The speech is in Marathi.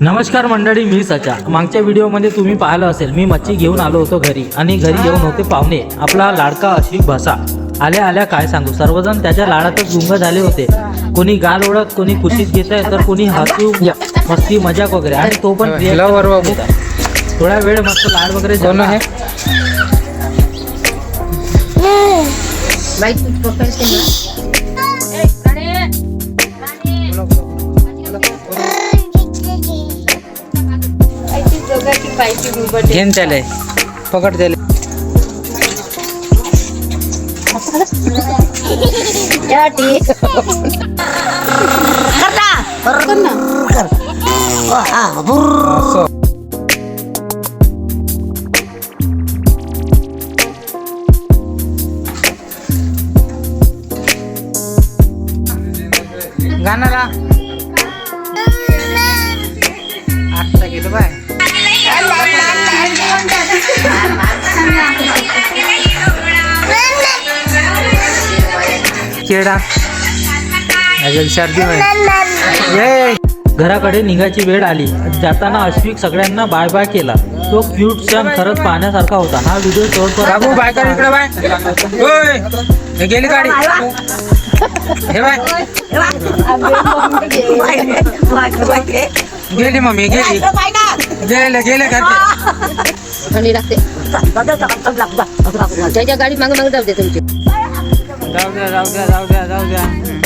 नमस्कार मंडळी मी सचा. मागच्या व्हिडिओमध्ये तुम्ही पाहिलं असेल मी मच्छी घेऊन आलो होतो घरी आणि घरी येऊन होते पाहुणे. आपला लाडका अश्विक भसा आल्या आल्या काय सांगू सर्वजण त्याच्या लाडातच गुंग झाले होते. कोणी गाल ओढत कोणी कुशीत घेत आहे तर कोणी हसू मस्ती मजाक वगैरे. आणि तो पण. थोडा वेळ मस्त लाड वगैरे झाला. आहे? बुबट घेन त्याले पकड त्याले. असं. गाणं केडा अजून सर्दी ये घराकडे निघायची वेळ आली जाताना अश्विक सगळ्यांना बाय बाय केला तो क्यूट क्षण खरंच पाहण्यासारखा होता हा व्हिडिओ बाबू शेवटपर्यंत बाय कर इकडे बाय ओय हे गेली गाडी हे बाय गेली मम्मी गेली गेले गेले थंडी लागते त्याच्या गाडी मागे मागे जाऊ दे तुमची जाऊ द्या जाऊ द्या जाऊ द्या जाऊ द्या